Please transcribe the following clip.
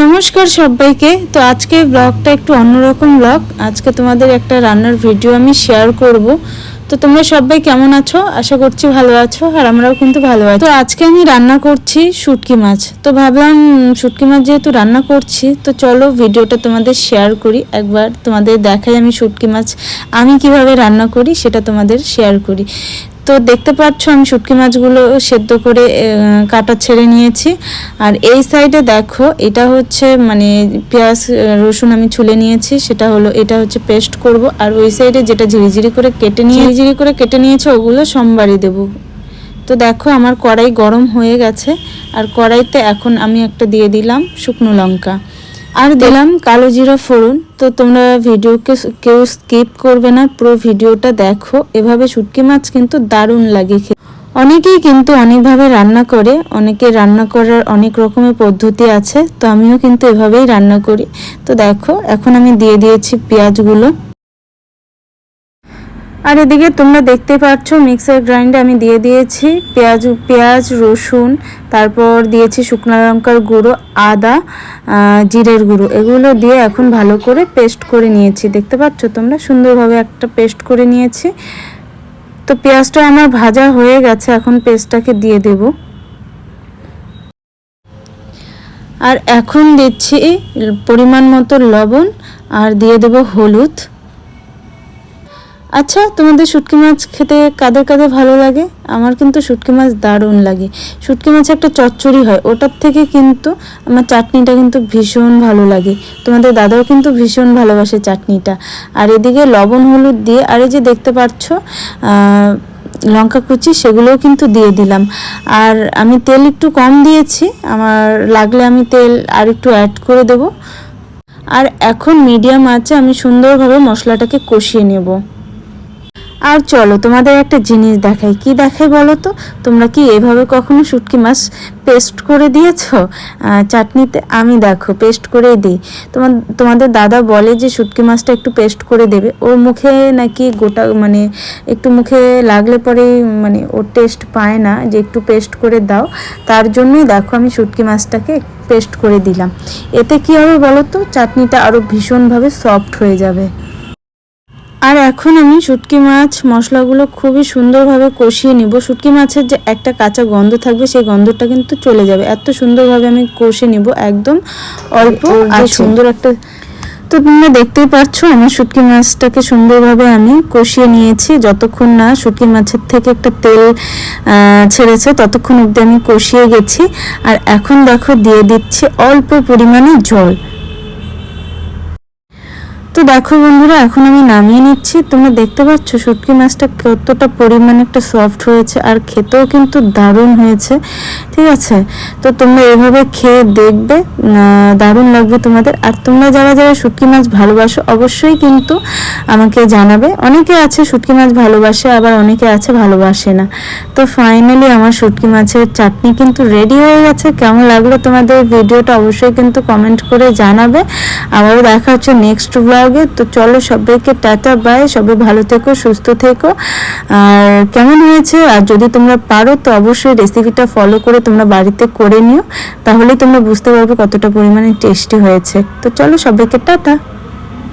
নমস্কার সবাইকে। তো আজকে ব্লগটা একটু অন্যরকম ব্লগ আজকে তোমাদের একটা রান্নার ভিডিও আমি শেয়ার করব। তো তোমরা সবাই কেমন আছো? আশা করছি ভালো আছো আর আমরাও কিন্তু ভালো আছি। তো আজকে আমি রান্না করছি শুটকি মাছ। তো ভাবলাম শুটকি মাছ যেহেতু রান্না করছি, তো চলো ভিডিওটা তোমাদের শেয়ার করি। একবার তোমাদের দেখাই আমি শুটকি মাছ আমি কীভাবে রান্না করি, সেটা তোমাদের শেয়ার করি। তো দেখতে পাচ্ছ আমি শুটকি মাছগুলো সেদ্ধ করে কাটা ছেড়ে নিয়েছি। আর এই সাইডে দেখো, এটা হচ্ছে মানে পেঁয়াজ রসুন আমি ছুলে নিয়েছি, সেটা হলো, এটা হচ্ছে পেস্ট করব। আর ওই সাইডে যেটা ঝিরিঝিরি করে কেটে নিয়ে, ঝিরিঝিরি করে কেটে নিয়েছে, ওগুলো সোমবারই দেবো। তো দেখো, আমার কড়াই গরম হয়ে গেছে। আর কড়াইতে এখন আমি একটা দিয়ে দিলাম শুকনো লঙ্কা। আর দিলাম কালো জিরা ফোড়ন। তো তোমরা ভিডিওকে কেউ স্কিপ করবে না পুরো ভিডিওটা দেখো। এভাবে শুটকি মাছ কিন্তু দারুণ লাগে খেয়ে অনেকেই কিন্তু অনেকভাবে রান্না করে অনেকে রান্না করার অনেক রকমের পদ্ধতি আছে তো আমিও কিন্তু এভাবেই রান্না করি। তো দেখো এখন আমি দিয়ে দিয়েছি পেঁয়াজগুলো। আর এদিকে তোমরা দেখতে পাচ্ছ, মিক্সার গ্রাইন্ডে আমি দিয়ে দিয়েছি পেঁয়াজ পেঁয়াজ, রসুন, তারপর দিয়েছি শুকনো লঙ্কার গুঁড়ো, আদা জিরের গুঁড়ো। এগুলো দিয়ে এখন ভালো করে পেস্ট করে নিয়েছি। দেখতে পাচ্ছ তোমরা? সুন্দরভাবে একটা পেস্ট করে নিয়েছি। তো পেঁয়াজটা আমার ভাজা হয়ে গেছে, এখন পেস্টটাকে দিয়ে দেব। আর এখন দিচ্ছি পরিমাণ মতো লবণ, আর দিয়ে দেব হলুদ। আচ্ছা তোমাদের শুটকি মাছ খেতে কাদের কাদের ভালো লাগে? আমার কিন্তু শুটকি মাছ দারুণ লাগে। শুটকি মাছ একটা চচ্চড়ি হয়, ওটার থেকে কিন্তু আমার চাটনিটা কিন্তু ভীষণ ভালো লাগে। তোমাদের দাদাও কিন্তু ভীষণ ভালোবাসে চাটনিটা। আর এদিকে লবণ হলুদ দিয়ে, আর এই যে দেখতে পাচ্ছ লঙ্কা কুচি, সেগুলোও কিন্তু দিয়ে দিলাম। আর আমি তেল একটু কম দিয়েছি, আমার লাগলে আমি তেল আর একটু অ্যাড করে দেব। আর এখন মিডিয়াম আছে, আমি সুন্দরভাবে মশলাটাকে কষিয়ে নেব। আর চলো, তোমাদের একটা জিনিস দেখাই। কি দেখাই বলো তো? তোমরা কি এভাবে কখনো শুটকি মাছ পেস্ট করে দিয়েছ? চাটনিতে আমি দেখো, পেস্ট করেই দিই। তোমার তোমাদের দাদা বলে যে শুটকি মাছটা একটু পেস্ট করে দেবে। ওর মুখে নাকি গোটা মানে একটু মুখে লাগলে পরে মানে ওর টেস্ট পায় না যে একটু পেস্ট করে দাও। তার জন্যই দেখো আমি শুটকি মাছটাকে পেস্ট করে দিলাম। এতে কি হবে বলো তো? চাটনিটা আরও ভীষণভাবে সফট হয়ে যাবে। আর এখন আমি শুটকি মাছ মশলাগুলো খুবই সুন্দরভাবে কষিয়ে নিব। শুটকি মাছের যে একটা কাঁচা গন্ধ থাকবে সেই গন্ধটা কিন্তু চলে যাবে। এত সুন্দরভাবে আমি কষে নিব একদম অল্প আর সুন্দর একটা তো তোমরা দেখতেই পাচ্ছ আমার শুটকি মাছটাকে সুন্দরভাবে আমি কষিয়ে নিয়েছি। যতক্ষণ না শুটকি মাছের থেকে একটা তেল ছেড়েছে ততক্ষণ অবধি আমি কষিয়ে গেছি। আর এখন দেখো দিয়ে দিচ্ছি অল্প পরিমাণে জল। তো দেখো বন্ধুরা, এখন আমি নামিয়ে নিচ্ছি। তোমরা দেখতে পাচ্ছ শুটকি মাছটা কতটা পরিমাণে একটা সফট হয়েছে আর খেতেও কিন্তু দারুণ হয়েছে। ঠিক আছে? তো তোমরা এভাবে খেয়ে দেখবে দারুণ লাগবে তোমাদের। আর তোমরা যারা যারা শুটকি মাছ ভালোবাসো, অবশ্যই কিন্তু আমাকে জানাবে। অনেকে আছে শুটকি মাছ ভালোবাসে, আবার অনেকে আছে ভালোবাসে না। তো ফাইনালি আমার শুটকি মাছের চাটনি কিন্তু রেডি হয়ে গেছে। কেমন লাগল তোমাদের ভিডিওটা অবশ্যই কিন্তু কমেন্ট করে জানাবে। আবারও দেখা হচ্ছে নেক্সট ব্লগে তো চলো সবাইকে টাটা বাই সবাই ভালো থেকো, সুস্থ থেকো। আর কেমন হয়েছে? আর যদি তোমরা পারো, তো অবশ্যই রেসিপিটা ফলো করে তোমরা বাড়িতে করে নিও। তাহলে তোমরা বুঝতে পারবে কতটা পরিমাণে টেস্টি হয়েছে। তো চলো সবাইকে টাটা।